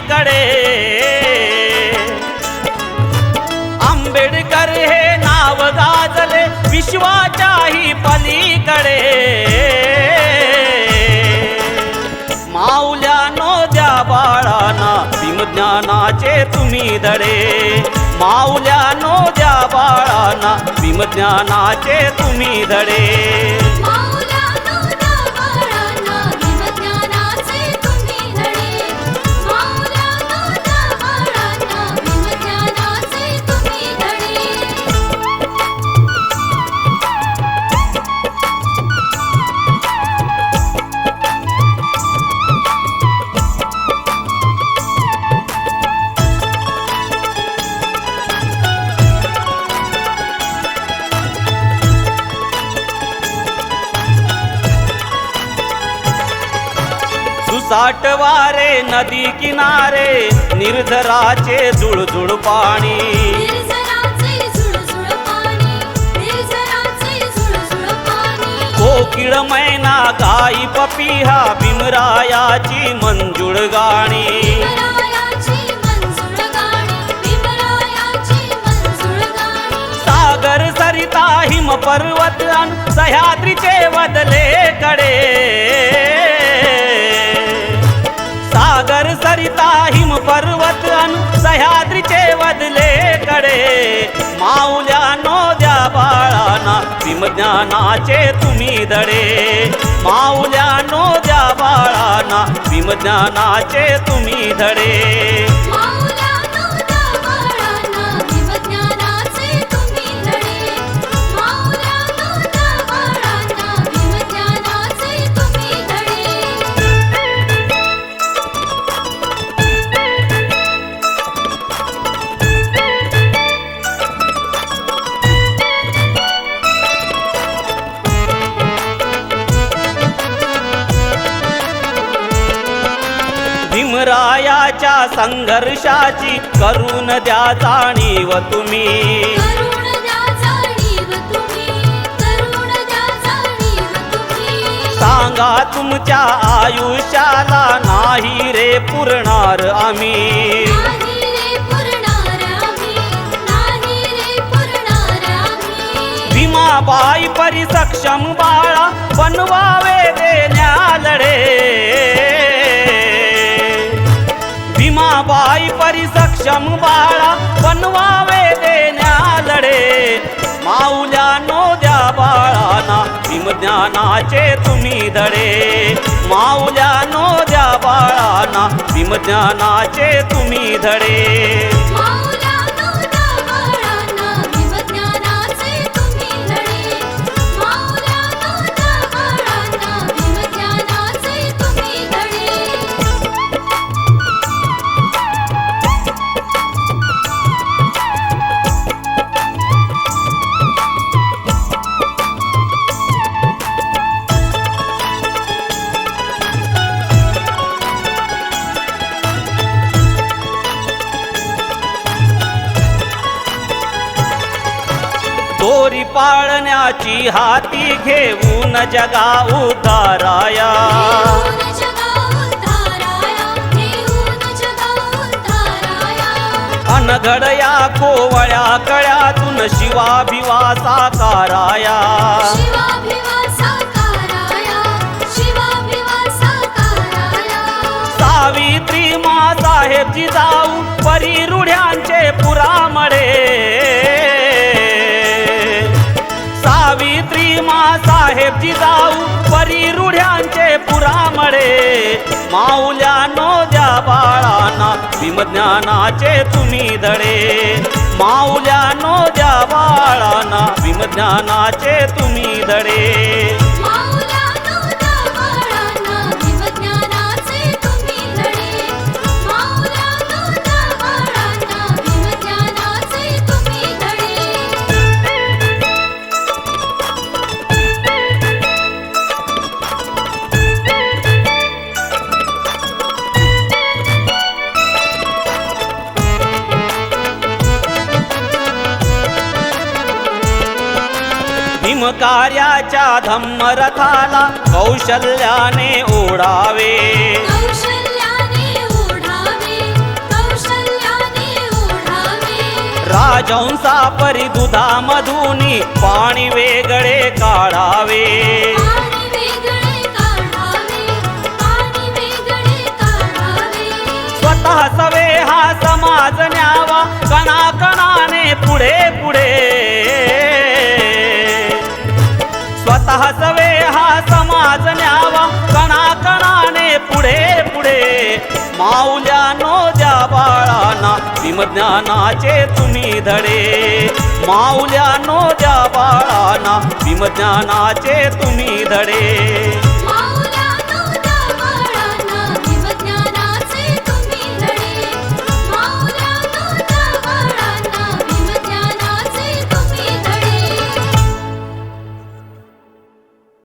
कडे आंबेडकर हे नाव गाजले विश्वाच्याही पलीकडे. माऊल्यानो द्या बाळांना भीमज्ञानाचे तुम्ही धडे. माऊल्यानो द्या बाळांना भीमज्ञानाचे तुम्ही धडे. सुसाट वारे नदी किनारे निर्झराचे जुळजुळ पाणी. निर्झराचे झुळझुळ पाणी कोकिळ मैना गाई पपिहा भीमरायाची मंजुळ गाणी. सागर सरिता हिम पर्वत सह्याद्रीचे वदले कडे. करिता हिम पर्वत अनु सह्याद्रीचे वदले कडे. माऊल्यानो द्या बाळांना भीमज्ञानाचे तुम्ही धडे. माऊल्यानो द्या बाळांना भीमज्ञानाचे तुम्ही धडे. भीमरायाच्या संघर्षाची करून द्या जाणीव तुम्ही. सांगा तुमच्या आयुष्याला नाही रे पुरणार आम्ही. भीमाबाई परी सक्षम बाळा बनवावे देण्या लढे बाई परी सक्षम बाळा बनवावे देण्या लढे. माऊल्यानो द्या बाळांना भीमज्ञानाचे तुम्ही धडे. माऊल्यानो द्या बाळांना भीमज्ञानाचे तुम्ही धडे. गोरी पाळण्याची हाती घेऊन जगा उताराया. अनघडया कोवळ्या कळ्यातून शिवाभिवा साकाराया सावित्री साकाराया साहेबजी जाऊ परी रुढ्यांचे पुरामडे. सावित्री मासाहेबची जाऊ परी रुढ्यांचे माऊल्या नो द्या बाळांना विमज्ञानाचे तुम्ही धडे. माऊल्यानो द्या बाळांना विमज्ञानाचे तुम्ही धडे. कार्याच्या धम्मरथाला कौशल्याने ओढावे. राजंसा परी दुधा मधुनी पाणी वेगळे काढावे. स्वतः सवे हा समाज न्यावा कणा हसवे हा समाज न्यावा. कणाकणाने पुढे पुढे. माऊल्यानो द्या बाळांना विमज्ञानाचे तुम्ही धडे. माऊल्यानो द्या बाळांना विमज्ञानाचे तुम्ही धडे.